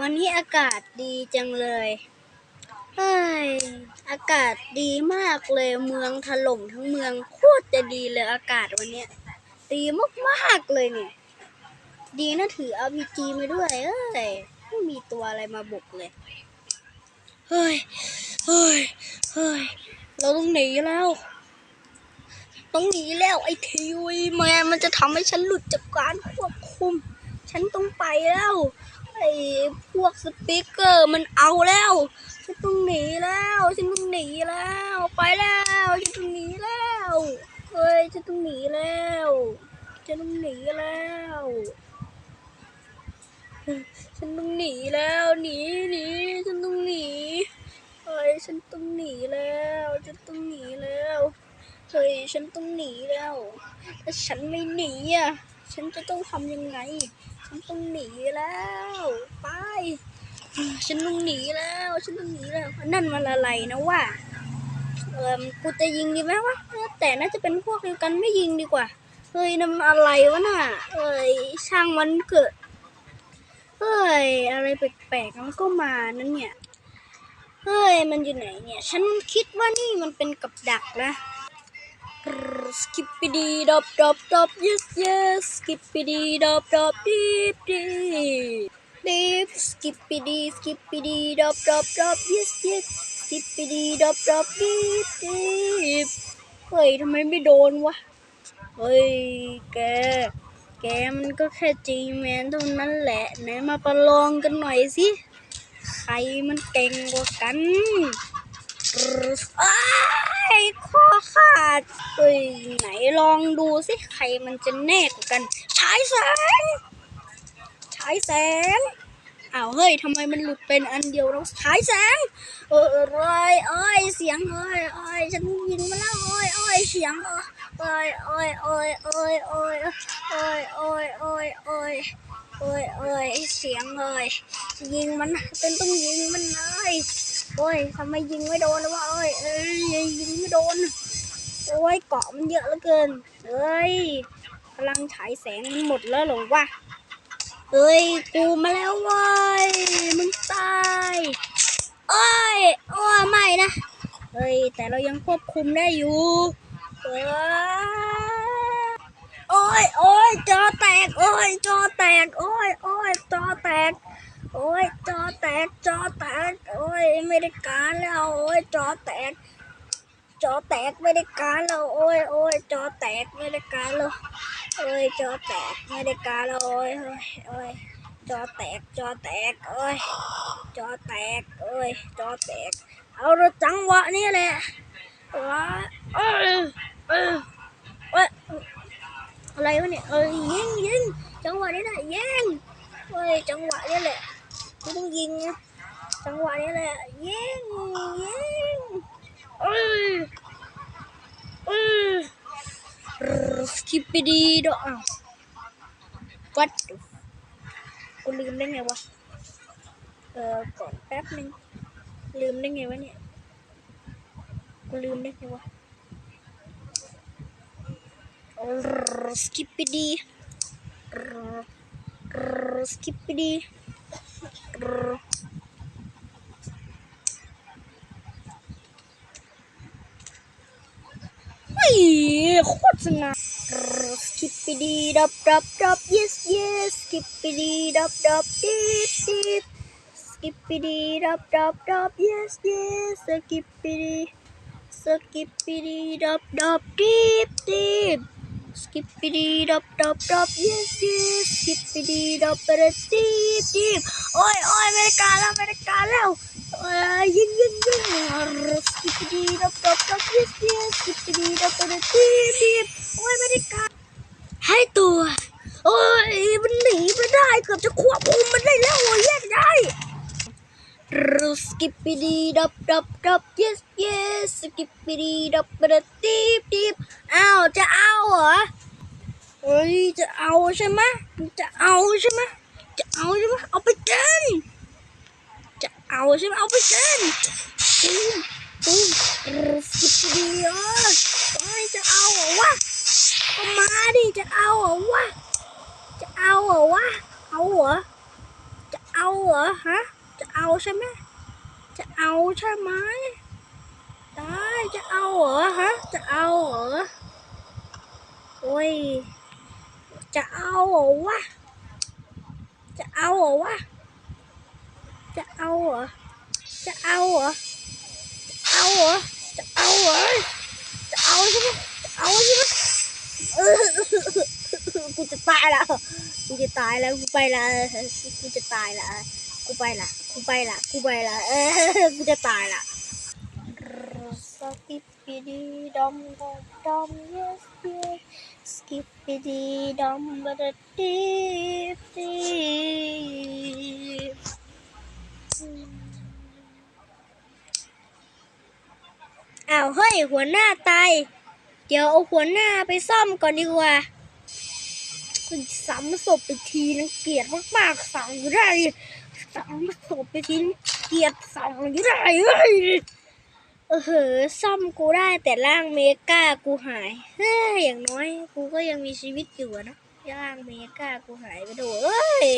วันนี้อากาศดีจังเลยเฮ้ยอากาศดีมากเลยเมืองถล่มทั้งเมืองโคตรจะดีเลยอากาศวันเนี้ยดีมากๆเลยเนี่ย ดีนะถือ RPG มาด้วย เอ้ยไม่มีตัวอะไรมาบุกเลยเฮ้ยเฮ้ยเฮ้ยเราต้องหนีแล้วต้องหนีแล้วไอ้ทีวีแมนมันจะทำให้ฉันหลุดจากการควบคุม ฉันต้องไปแล้ว ไอ้พวกสปีกเกอร์มันเอาแล้ว ฉันต้องหนีแล้ว ฉันต้องหนีแล้ว ไปแล้ว ฉันต้องหนีแล้ว เฮ้ย ฉันต้องหนีแล้ว ฉันต้องหนีแล้ว ฉันต้องหนีแล้ว หนีหนีฉันต้องหนี เฮ้ย ฉันต้องหนีแล้ว ฉันต้องหนีแล้ว เฮ้ย ฉันต้องหนีแล้ว ถ้าฉันไม่หนีอะ ฉันจะต้องทำยังไง ฉันต้องหนีแล้ว ไป ฉันต้องหนีแล้ว ฉันต้องหนีแล้ว นั่นมันอะไรนะว่าเออกูจะยิงดีไหมวะแต่น่าจะเป็นพวกเดียวกันไม่ยิงดีกว่า เฮ้ยนั่นมันอะไรวะน่ะ เอ้ยช่างมันเกิดเฮ้ยอะไรแปลกๆมันก็มานั่นเนี่ย เฮ้ยมันอยู่ไหนเนี่ย ฉันคิดว่านี่มันเป็นกับดักนะ Skippity dop dop dop yes yes Skippity dop dop deep deep deep Skippity Skippity dop dop dop yes yes Skippity dop dop deep deep เฮ้ยทำไมไม่โดนวะ เฮ้ยแก แกมันก็แค่จีแมนเท่านั้นแหละไหนมาประลองกันหน่อยสิ ใครมันเก่งกว่ากันอ้า ข้อขาดเฮ้ยไหนลองดูสิใครมันจะแน่กว่ากันฉายแสงฉายแสงอ้าวเฮ้ยทำไมมันหลุดเป็นอันเดียวแล้วฉายแสงเออเอ้ยเอ้ยเสียงเอ้ยเอ้ยฉันยิงมาแล้วเอ้ยเอ้ยเสียงเอ้ยเอ้ยเอ้ยเอ้ยเอ้ยเอ้ยเอ้ยเอ้ยเอ้ยเอ้ยเอ้ยเอ้ยเสียงเอ้ยยิงมันเป็นต้องยิงมันเลย โอ้ยทำไมยิงไม่โดนวะเอ้ยเอ้ยยิงไม่โดน โอ้ยเกาะมันเยอะเหลือเกินเอ้ยพลังฉายแสงหมดแล้วหรอวะเอ้ยกูมาแล้วเว้ยมึงตายเอ้ยโอ้ไม่นะเฮ้ยแต่เรายังควบคุมได้อยู่เอ้ยโอ้ยโอ้ยจอแตกโอ้ยจอแตกโอ้ยโอ้ยจอแตก โอ้ยจอแตกจอแตกโอ้ยไม่ได้การแล้วโอ้ยจอแตก จอแตกไม่ได้การแล้วโอ้ยโอ้ยจอแตกไม่ได้การแล้วโอ้ยจอแตกไม่ได้การแล้วโอ้ยโอ้ยจอแตกจอแตกโอ้ยจอแตกโอ้ยจอแตก เอาละจังหวะนี้แหละว้าเอ้ยเอ้ยเอ้ยอะไรวะเนี่ยเอ้ยยิงยิงจังหวะนี้แหละยิงเฮ้ยจังหวะนี้แหละ กูต้องยิงนะจังหวะนี้แหละยิงยิงเอ้ยเอ้ยสกิปปี้ดีดอ้าววัดกูลืมได้ไงวะเออก่อนแป๊บนึงลืมได้ไงวะเนี่ยกูลืมได้ไงวะสกิปปี้ดีสกิปปี้ดี เฮ้ยโคตรสง่า skippity dop dop dop yes yes Skippity dop dop dip deep skippity dop dop dop yes yes skippity skippity dop dop deep deep Skippity dop dop dop yes yes Skippity dop dop deep deep โอ้ยโอ้ยไม่ได้การแล้วไม่ได้การแล้วยิงยิงยิง Skippity dop dop dop yes yes Skippity dop dop deep deep โอ้ยไม่ได้การให้ตัว โอ้ยมันหนีไปได้เกือบจะควบคุมมัน สกิปปี้ดับดับดับ yes yes สกิปปี้ดับดับดิบดิบอ้าวจะเอาเหรอเฮ้ยจะเอาใช่ไหมจะเอาใช่ไหมจะเอาใช่ไหมเอาไปกินจะเอาใช่ไหมเอาไปเส้นตุ้มตุ้มสิบดีเออไม่จะเอาเหรอวะก็มาดิจะเอาเหรอวะจะเอาเหรอวะเอาเหรอจะเอาเหรอฮะจะเอาใช่ไหม เอาใช่ไหมได้จะเอาเหรอฮะ จะเอาเหรอ โอ้ย จะเอาเหรอวะ จะเอาเหรอวะ จะเอาเหรอ จะเอาเหรอ จะเอาเหรอ จะเอาเหรอ จะเอาใช่ไหมจะเอาใช่ไหมเออกูจะตายแล้วกูจะตายแล้ว กูไปละ กูจะตายละ กูไปละ กูไปละกูไปละเออกูจะตายละสกิปปี้ดีดอมดอมดอม yes yes สกิปปี้ดีดอมบัดดีดีอ้าวเฮ้ยหัวหน้าตาย เดี๋ยวเอาหัวหน้าไปซ่อมก่อนดีกว่าคุณซ้ำศพไปทีนังเกียดมากๆสั่งอ ยู่ได้ซ้ำศพไปทิ้งเกียดสองอยู่ได้เอ้ยเออเหอซ่อมกูได้แต่ร่างเมกากูหาย เฮ้ยอย่างน้อย กูก็ยังมีชีวิตอยู่นะร่างเมกากูหายไปโดเอ้ย